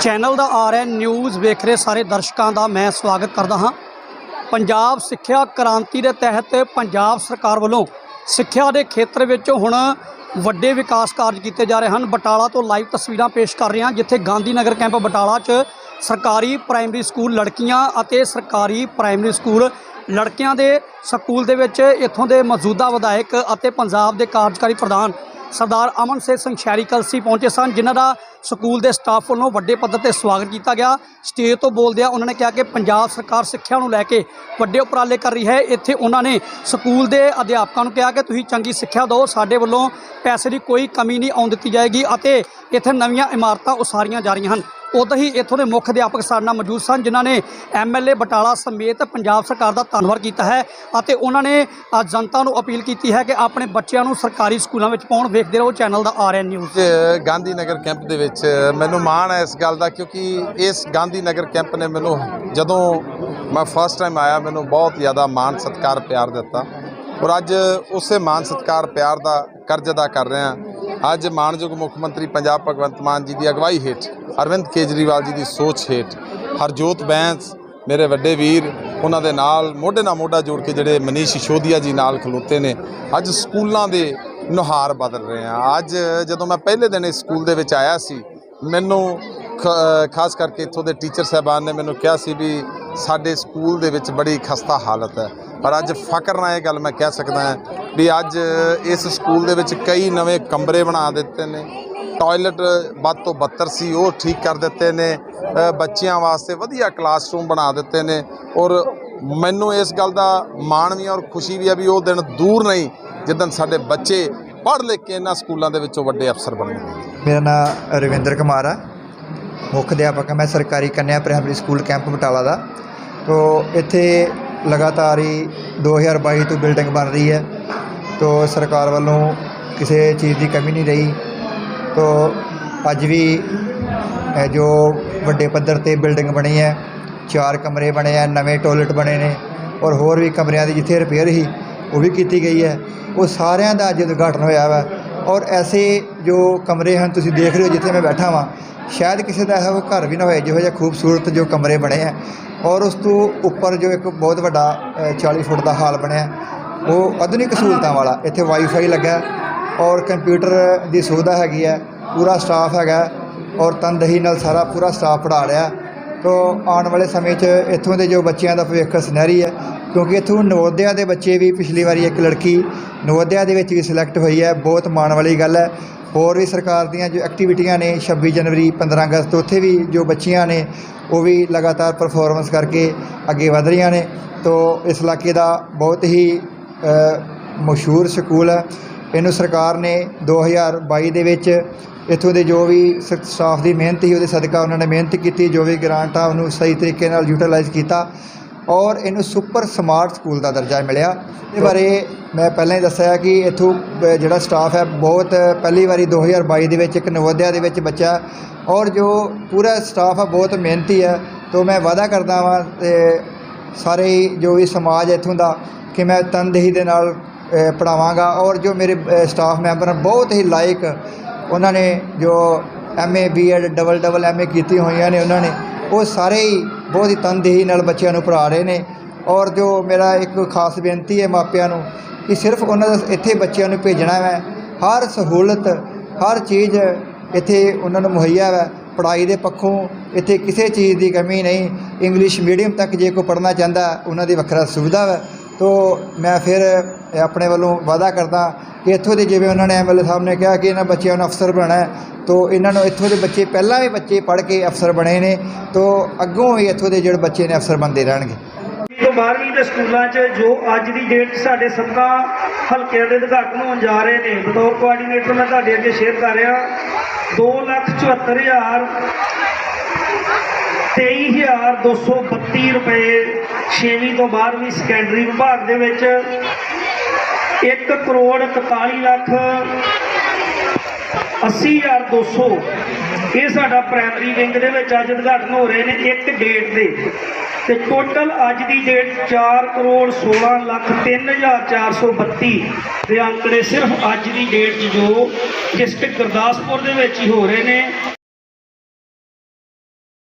Channel ਦਾ RN news ਵੇਖ ਰਹੇ ਸਾਰੇ ਦਰਸ਼ਕਾਂ ਦਾ ਮੈਂ ਸਵਾਗਤ ਕਰਦਾ ਹਾਂ। ਪੰਜਾਬ ਸਿੱਖਿਆ ਕ੍ਰਾਂਤੀ ਦੇ ਤਹਿਤ ਪੰਜਾਬ ਸਰਕਾਰ ਵੱਲੋਂ ਸਿੱਖਿਆ ਦੇ ਖੇਤਰ ਵਿੱਚ ਹੁਣ ਵੱਡੇ ਵਿਕਾਸ ਕਾਰਜ ਕੀਤੇ ਜਾ ਰਹੇ ਹਨ। ਬਟਾਲਾ ਤੋਂ ਲਾਈਵ ਤਸਵੀਰਾਂ ਪੇਸ਼ ਕਰ ਰਹੇ ਹਾਂ, ਜਿੱਥੇ ਗਾਂਧੀ ਨਗਰ ਕੈਂਪ ਬਟਾਲਾ 'ਚ ਸਰਕਾਰੀ ਪ੍ਰਾਇਮਰੀ ਸਕੂਲ ਲੜਕੀਆਂ ਅਤੇ ਸਰਕਾਰੀ ਪ੍ਰਾਇਮਰੀ ਸਕੂਲ ਲੜਕਿਆਂ ਦੇ ਸਕੂਲ ਦੇ ਵਿੱਚ ਇੱਥੋਂ ਦੇ ਮੌਜੂਦਾ ਵਿਧਾਇਕ ਅਤੇ ਪੰਜਾਬ ਦੇ ਕਾਰਜਕਾਰੀ ਪ੍ਰਧਾਨ ਸਰਦਾਰ ਅਮਨ ਸੇ ਸਿੰਘ ਸ਼ਹਿਰੀ ਕਲਸੀ ਪਹੁੰਚੇ ਸਨ, ਜਿਨ੍ਹਾਂ ਦਾ ਸਕੂਲ ਦੇ ਸਟਾਫ ਵੱਲੋਂ ਵੱਡੇ ਪੱਧਰ ਤੇ ਸਵਾਗਤ ਕੀਤਾ ਗਿਆ। ਸਟੇਜ ਤੋਂ ਬੋਲਦਿਆਂ ਉਹਨਾਂ ਨੇ ਕਿਹਾ ਕਿ ਪੰਜਾਬ ਸਰਕਾਰ ਸਿੱਖਿਆ ਨੂੰ ਲੈ ਕੇ ਵੱਡੇ ਉਪਰਾਲੇ ਕਰ ਰਹੀ ਹੈ। ਇੱਥੇ ਉਹਨਾਂ ਨੇ ਸਕੂਲ ਦੇ ਅਧਿਆਪਕਾਂ ਨੂੰ ਕਿਹਾ ਕਿ ਤੁਸੀਂ ਚੰਗੀ ਸਿੱਖਿਆ ਦਿਓ, ਸਾਡੇ ਵੱਲੋਂ ਪੈਸੇ ਦੀ ਕੋਈ ਕਮੀ ਨਹੀਂ ਆਉਣ ਦਿੱਤੀ ਜਾਏਗੀ ਅਤੇ ਇੱਥੇ ਨਵੀਆਂ ਇਮਾਰਤਾਂ ਉਸਾਰੀਆਂ ਜਾ ਰਹੀਆਂ ਹਨ। ਉਦੋਂ ਹੀ ਇੱਥੋਂ ਦੇ ਮੁੱਖ ਅਧਿਆਪਕ ਸਾਡੇ ਨਾਲ ਮੌਜੂਦ ਸਨ, ਜਿਨ੍ਹਾਂ ਨੇ ਐਮਐਲਏ ਬਟਾਲਾ ਸਮੇਤ ਪੰਜਾਬ ਸਰਕਾਰ ਦਾ ਧੰਨਵਾਦ ਕੀਤਾ ਹੈ ਅਤੇ ਉਹਨਾਂ ਨੇ ਜਨਤਾ ਨੂੰ ਅਪੀਲ ਕੀਤੀ ਹੈ ਕਿ ਆਪਣੇ ਬੱਚਿਆਂ ਨੂੰ ਸਰਕਾਰੀ ਸਕੂਲਾਂ ਵਿੱਚ ਪਾਉਣ। ਵੇਖਦੇ ਰਹੋ, ਚੈਨਲ ਦਾ RN news. Gandhi Nagar camp ਦੇ ਵਿੱਚ ਮੈਨੂੰ ਮਾਣ ਹੈ ਇਸ ਗੱਲ ਦਾ, ਕਿਉਂਕਿ ਇਸ ਗਾਂਧੀ ਨਗਰ ਕੈਂਪ ਨੇ ਮੈਨੂੰ ਜਦੋਂ ਮੈਂ ਫਸਟ ਟਾਈਮ ਆਇਆ, ਮੈਨੂੰ ਬਹੁਤ ਜ਼ਿਆਦਾ ਮਾਣ ਸਤਿਕਾਰ, ਪਿਆਰ ਦਿੱਤਾ। ਔਰ ਅੱਜ ਉਸੇ ਮਾਣ ਸਤਿਕਾਰ, ਪਿਆਰ ਦਾ ਕਰਜ਼ ਅਦਾ ਕਰ ਰਹੇ ਹਾਂ। ਅੱਜ ਮਾਣਯੋਗ ਮੁੱਖ ਮੰਤਰੀ ਪੰਜਾਬ ਭਗਵੰਤ ਮਾਨ ਜੀ ਦੀ ਅਗਵਾਈ ਹੇਠ, ਅਰਵਿੰਦ ਕੇਜਰੀਵਾਲ ਜੀ ਦੀ ਸੋਚ ਹੇਠ, ਹਰਜੋਤ ਬੈਂਸ, ਮੇਰੇ ਵੱਡੇ ਵੀਰ, ਉਹਨਾਂ ਦੇ ਨਾਲ ਮੋਢੇ ਨਾਲ ਮੋਢਾ ਜੋੜ ਕੇ ਜਿਹੜੇ ਮਨੀਸ਼ ਸਿਸੋਦੀਆ ਜੀ ਨਾਲ ਖਲੋਤੇ ਨੇ, ਅੱਜ ਸਕੂਲਾਂ ਦੇ ਨੁਹਾਰ ਬਦਲ ਰਹੇ ਆ। ਅੱਜ ਜਦੋਂ ਮੈਂ ਪਹਿਲੇ ਦਿਨ ਇਸ ਸਕੂਲ ਦੇ ਵਿੱਚ ਆਇਆ ਸੀ, ਮੈਨੂੰ ਖ- ਖਾਸ ਕਰਕੇ ਇੱਥੋਂ ਦੇ ਟੀਚਰ ਸਾਹਿਬਾਨ ਨੇ ਮੈਨੂੰ ਕਿਹਾ ਸੀ ਵੀ ਸਾਡੇ ਸਕੂਲ ਦੇ ਵਿੱਚ ਬੜੀ ਖਸਤਾ ਹਾਲਤ ਹੈ, ਪਰ ਅੱਜ ਫਕਰ ਨਾਲ ਇਹ ਗੱਲ ਮੈਂ ਕਹਿ ਸਕਦਾ ਹਾਂ ਵੀ ਅੱਜ ਇਸ ਸਕੂਲ ਦੇ ਵਿੱਚ ਕਈ ਨਵੇਂ ਕਮਰੇ ਬਣਾ ਦਿੱਤੇ ਨੇ। ਟਾਇਲਟ ਵੱਧ ਤੋਂ ਬੱਤਰ ਸੀ, ਉਹ ਠੀਕ ਕਰ ਦਿੱਤੇ ਨੇ। ਬੱਚਿਆਂ ਵਾਸਤੇ ਵਧੀਆ ਕਲਾਸਰੂਮ ਬਣਾ ਦਿੱਤੇ ਨੇ। ਔਰ ਮੈਨੂੰ ਇਸ ਗੱਲ ਦਾ ਮਾਣ ਵੀ ਹੈ ਔਰ ਖੁਸ਼ੀ ਵੀ ਹੈ ਵੀ ਉਹ ਦਿਨ ਦੂਰ ਨਹੀਂ, ਜਿੱਦਣ ਸਾਡੇ ਬੱਚੇ ਪੜ੍ਹ ਲਿਖ ਕੇ ਇਹਨਾਂ ਸਕੂਲਾਂ ਦੇ ਵਿੱਚੋਂ ਵੱਡੇ ਅਫਸਰ ਬਣਨਗੇ ਮੇਰਾ ਨਾਮ ਰਵਿੰਦਰ ਕੁਮਾਰ ਆ। ਮੁੱਖ ਅਧਿਆਪਕ ਹਾਂ ਮੈਂ ਸਰਕਾਰੀ ਕੰਨਿਆ ਪ੍ਰਾਇਮਰੀ ਸਕੂਲ ਕੈਂਪ ਬਟਾਲਾ ਦਾ। ਤੋ ਇੱਥੇ ਲਗਾਤਾਰ ਹੀ 2022 ਤੋਂ ਬਿਲਡਿੰਗ ਬਣ ਰਹੀ ਹੈ। ਤੋ ਸਰਕਾਰ ਵੱਲੋਂ ਕਿਸੇ ਚੀਜ਼ ਦੀ ਕਮੀ ਨਹੀਂ ਰਹੀ। ਤੋ ਅੱਜ ਵੀ ਇਹ ਜੋ ਵੱਡੇ ਪੱਧਰ ਤੇ ਬਿਲਡਿੰਗ ਬਣੀ ਹੈ ਚਾਰ ਕਮਰੇ ਬਣੇ ਆ ਨਵੇਂ ਟਾਇਲਟ ਬਣੇ ਨੇ ਔਰ ਹੋਰ ਵੀ ਕਮਰਿਆਂ ਦੀ ਜਿੱਥੇ ਰਿਪੇਅਰ ਹੀ ਉਹ ਵੀ ਕੀਤੀ ਗਈ ਹੈ। ਉਹ ਸਾਰਿਆਂ ਦਾ ਅੱਜ ਉਦਘਾਟਨ ਹੋਇਆ ਵਾ। ਔਰ ਐਸੇ ਜੋ ਕਮਰੇ ਹਨ ਤੁਸੀਂ ਦੇਖ ਰਹੇ ਹੋ ਜਿੱਥੇ ਮੈਂ ਬੈਠਾ ਵਾਂ ਸ਼ਾਇਦ ਕਿਸੇ ਦਾ ਇਹੋ ਘਰ ਵੀ ਨਾ ਹੋਏ ਜਿਹੋ ਜਿਹਾ ਖੂਬਸੂਰਤ ਜੋ ਕਮਰੇ ਬਣੇ ਆ। ਔਰ ਉਸ ਤੋਂ ਉੱਪਰ ਜੋ ਇੱਕ ਬਹੁਤ ਵੱਡਾ ਅ, 40 ਫੁੱਟ ਦਾ ਹਾਲ ਬਣਿਆ ਉਹ ਆਧੁਨਿਕ ਸਹੂਲਤਾਂ ਵਾਲਾ। ਇੱਥੇ ਵਾਈਫਾਈ ਲੱਗਾ ਔਰ ਕੰਪਿਊਟਰ ਦੀ ਸੁਵਿਧਾ ਹੈਗੀ ਹੈ, ਪੂਰਾ ਸਟਾਫ ਹੈਗਾ ਔਰ ਤਨਦਹੀ ਨਾਲ ਸਾਰਾ ਪੂਰਾ ਸਟਾਫ ਪੜ੍ਹਾ ਰਿਹਾ ਤੋ ਆਉਣ ਵਾਲੇ ਸਮੇਂ 'ਚ ਇੱਥੋਂ ਦੇ ਜੋ ਬੱਚਿਆਂ ਦਾ ਭਵਿੱਖ ਸੁਨਹਿਰੀ ਹੈ, ਕਿਉਂਕਿ ਇੱਥੋਂ ਨਵੋਦਿਆ ਦੇ ਬੱਚੇ ਵੀ ਪਿਛਲੀ ਵਾਰੀ ਇੱਕ ਲੜਕੀ ਨਵੋਦਿਆ ਦੇ ਵਿੱਚ ਵੀ ਸਿਲੈਕਟ ਹੋਈ ਹੈ, ਬਹੁਤ ਮਾਣ ਵਾਲੀ ਗੱਲ ਹੈ। ਹੋਰ ਵੀ ਸਰਕਾਰ ਦੀਆਂ ਜੋ ਐਕਟੀਵਿਟੀਆਂ ਨੇ 26 ਜਨਵਰੀ 15 ਅਗਸਤ, ਉੱਥੇ ਵੀ ਜੋ ਬੱਚੀਆਂ ਨੇ, ਉਹ ਵੀ ਲਗਾਤਾਰ ਪਰਫਾਰਮੈਂਸ ਕਰਕੇ ਅੱਗੇ ਵਧ ਰਹੀਆਂ ਨੇ। ਤੋ ਇਸ ਇਲਾਕੇ ਦਾ ਬਹੁਤ ਹੀ ਮਸ਼ਹੂਰ ਸਕੂਲ ਹੈ। ਇਹਨੂੰ ਸਰਕਾਰ ਨੇ 2022 ਦੇ ਵਿੱਚ ਇੱਥੋਂ ਦੇ ਜੋ ਵੀ ਸ- ਸਟਾਫ ਦੀ ਮਿਹਨਤ ਸੀ, ਉਹਦੇ ਸਦਕਾ ਉਹਨਾਂ ਨੇ ਮਿਹਨਤ ਕੀਤੀ, ਜੋ ਵੀ ਗ੍ਰਾਂਟ ਆ, ਉਹਨੂੰ ਸਹੀ ਤਰੀਕੇ ਨਾਲ ਯੂਟਿਲਾਈਜ਼ ਕੀਤਾ ਔਰ ਇਹਨੂੰ ਸੁਪਰ ਸਮਾਰਟ ਸਕੂਲ ਦਾ ਦਰਜਾ ਮਿਲਿਆ। ਇਹ ਬਾਰੇ ਮੈਂ ਪਹਿਲਾਂ ਹੀ ਦੱਸਿਆ ਕਿ ਇੱਥੋਂ ਜਿਹੜਾ ਸਟਾਫ ਹੈ, ਬਹੁਤ ਪਹਿਲੀ ਵਾਰੀ 2022 ਦੇ ਵਿੱਚ ਇੱਕ ਨਵੋਦਿਆ ਦੇ ਵਿੱਚ ਬੱਚਾ ਔਰ ਜੋ ਪੂਰਾ ਸਟਾਫ ਆ, ਬਹੁਤ ਮਿਹਨਤੀ ਹੈ। ਤੋਂ ਮੈਂ ਵਾਅਦਾ ਕਰਦਾ ਵਾਂ ਤੇ ਸਾਰੇ ਜੋ ਵੀ ਸਮਾਜ ਹੈ ਇੱਥੋਂ ਦਾ ਕਿ ਮੈਂ ਤਨਦੇਹੀ ਦੇ ਨਾਲ ਅ, ਪੜ੍ਹਾਵਾਂਗਾ ਔਰ ਜੋ ਮੇਰੇ ਸਟਾਫ ਮੈਂਬਰ ਬਹੁਤ ਹੀ ਲਾਇਕ ਉਹਨਾਂ ਨੇ ਜੋ MA BEd double double MA ਕੀਤੀ ਹੋਈਆਂ ਨੇ ਉਹਨਾਂ ਨੇ ਉਹ ਸਾਰੇ ਹੀ ਬਹੁਤ ਹੀ ਤਨਦੇਹੀ ਨਾਲ ਬੱਚਿਆਂ ਨੂੰ ਪੜ੍ਹਾ ਰਹੇ ਨੇ ਔਰ ਜੋ ਮੇਰਾ ਇੱਕ ਖਾਸ ਬੇਨਤੀ ਹੈ ਮਾਪਿਆਂ ਨੂੰ ਕਿ ਸਿਰਫ ਉਹਨਾਂ ਦਾ ਇੱਥੇ ਬੱਚਿਆਂ ਨੂੰ ਭੇਜਣਾ ਹੈ ਹਰ ਸਹੂਲਤ ਹਰ ਚੀਜ਼ ਇੱਥੇ ਉਹਨਾਂ ਨੂੰ ਮੁਹੱਈਆ ਹੈ ਪੜ੍ਹਾਈ ਦੇ ਪੱਖੋਂ ਇੱਥੇ ਕਿਸੇ ਚੀਜ਼ ਦੀ ਕਮੀ ਨਹੀਂ। ਇੰਗਲਿਸ਼ ਮੀਡੀਅਮ ਤੱਕ ਜੇ ਕੋਈ ਪੜ੍ਹਨਾ ਚਾਹੁੰਦਾ, ਉਹਨਾਂ ਦੀ ਵੱਖਰਾ ਸੁਵਿਧਾ ਹੈ ਤੋ ਮੈਂ ਫਿਰ ਆਪਣੇ ਵੱਲੋਂ ਵਾਅਦਾ ਕਰਦਾ ਕਿ ਇੱਥੋਂ ਦੇ ਜਿਵੇਂ ਉਹਨਾਂ ਨੇ ਐਮਐਲਏ ਸਾਹਿਬ ਨੇ ਕਿਹਾ ਕਿ ਇਹਨਾਂ ਬੱਚਿਆਂ ਨੂੰ ਅਫਸਰ ਬਣਾਉਣਾ ਹੈ, ਤੋ ਇਹਨਾਂ ਨੂੰ ਇੱਥੋਂ ਦੇ ਬੱਚੇ, ਪਹਿਲਾਂ ਵੀ ਬੱਚੇ ਪੜ੍ਹ ਕੇ ਅਫਸਰ ਬਣੇ ਨੇ, ਤੋ ਅੱਗੋਂ ਵੀ ਇੱਥੋਂ ਦੇ ਜਿਹੜੇ ਬੱਚੇ ਨੇ ਅਫਸਰ ਬਣਦੇ ਰਹਿਣਗੇ। ਤੋਂ 12ਵੀਂ ਦੇ ਸਕੂਲਾਂ 'ਚ ਜੋ ਅੱਜ ਦੀ ਡੇਟ 'ਚ ਸਾਡੇ ਸੱਤਾ ਹਲਕਿਆਂ ਦੇ ਉਦਘਾਟਨ ਹੋਣ ਜਾ ਰਹੇ ਨੇ, ਬਤੌਰ ਕੋਆਰਡੀਨੇਟਰ ਮੈਂ ਤੁਹਾਡੇ ਅੱਗੇ ਸ਼ੇਅਰ ਕਰ ਰਿਹਾ। 274000 23232 ਰੁਪਏ 6ਵੀਂ ਤੋਂ 12ਵੀਂ ਸੈਕੰਡਰੀ ਵਿਭਾਗ ਦੇ ਵਿੱਚ 1 ਕਰੋੜ 41 ਲੱਖ 80200 ਇਹ ਸਾਡਾ ਪ੍ਰਾਇਮਰੀ ਵਿੰਗ ਦੇ ਵਿੱਚ ਅੱਜ ਉਦਘਾਟਨ ਹੋ ਰਹੇ ਨੇ ਇੱਕ ਡੇਟ ਦੇ ਤੇ ਟੋਟਲ ਅੱਜ ਦੀ ਡੇਟ 4 ਕਰੋੜ 16 ਲੱਖ 3432 ਦੇ ਅੰਕੜੇ ਸਿਰਫ ਅੱਜ ਦੀ ਡੇਟ 'ਚ ਜੋ ਡਿਸਟ੍ਰਿਕਟ ਗੁਰਦਾਸਪੁਰ ਦੇ ਵਿੱਚ ਹੀ ਹੋ ਰਹੇ ਨੇ।